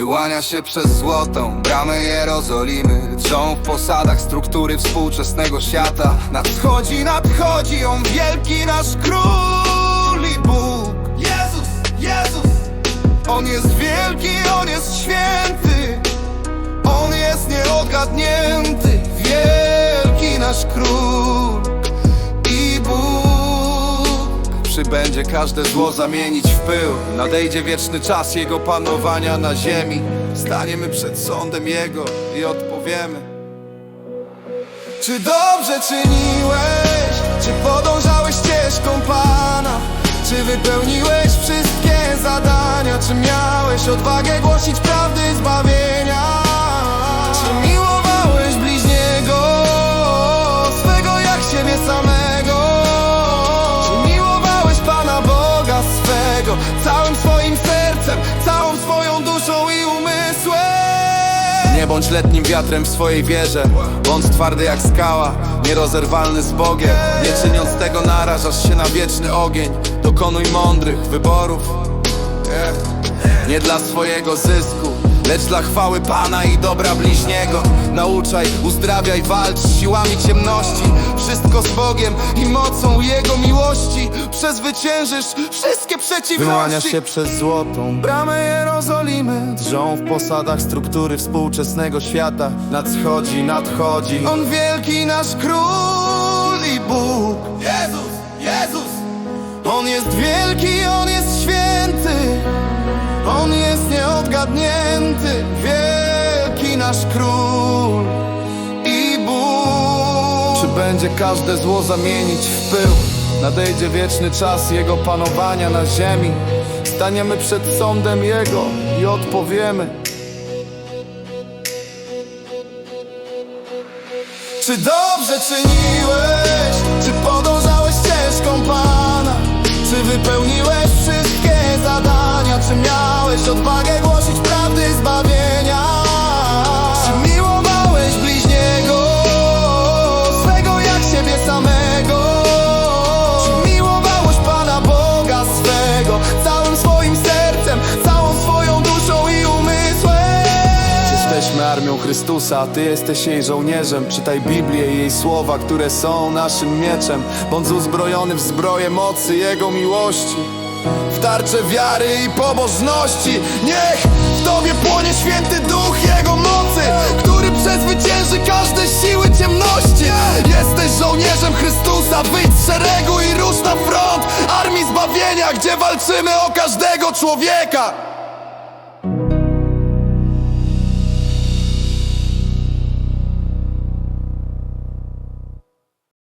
Wyłania się przez złotą bramę Jerozolimy. Drżą w posadach struktury współczesnego świata. Nadchodzi, nadchodzi on wielki nasz król i Bóg. Jezus, Jezus. On jest wielki, On jest święty. On jest nieodgadnięty Wielki nasz król Przybędzie każde zło zamienić w pył Nadejdzie wieczny czas Jego panowania na ziemi Staniemy przed sądem Jego i odpowiemy Czy dobrze czyniłeś? Czy podążałeś ścieżką Pana? Czy wypełniłeś wszystkie zadania? Czy miałeś odwagę głosić prawdy zbawienia? Całym swoim sercem, całą swoją duszą i umysłem? Nie bądź letnim wiatrem w swojej wierze Bądź twardy jak skała, nierozerwalny z Bogiem. Nie czyniąc tego narażasz się na wieczny ogień. Dokonuj mądrych wyborów. Nie dla swojego zysku Lecz dla chwały Pana i dobra bliźniego Nauczaj, uzdrawiaj, walcz z siłami ciemności. Wszystko z Bogiem i mocą Jego miłości. Przezwyciężysz wszystkie przeciwności. Wyłania się przez złotą bramę Jerozolimy. Drżą w posadach struktury współczesnego świata. Nadchodzi, nadchodzi. On wielki nasz król i Bóg. Jezus, Jezus. On jest wielki, On jest święty wielki nasz król i Bóg. Czy będzie każde zło zamienić w pył? Nadejdzie wieczny czas Jego panowania na ziemi. Staniemy przed sądem Jego i odpowiemy. Czy dobrze czyniłeś? Czy podążałeś ścieżką Pana? Czy wypełniłeś wszystkie zadania? Czy miałeś odwagę prawdy zbawienia? Czy miłowałeś bliźniego swego jak siebie samego? Czy miłowałeś Pana Boga swego całym swoim sercem, całą swoją duszą i umysłem? Jesteśmy armią Chrystusa, Ty jesteś jej żołnierzem Czytaj Biblię i jej słowa, które są naszym mieczem Bądź uzbrojony w zbroję mocy Jego miłości W tarczę wiary i pobożności Niech w Tobie płonie święty duch Jego mocy Który przezwycięży każde siły ciemności. Jesteś żołnierzem Chrystusa Wyjdź z szeregu i rusz na front. Armii zbawienia, gdzie walczymy o każdego człowieka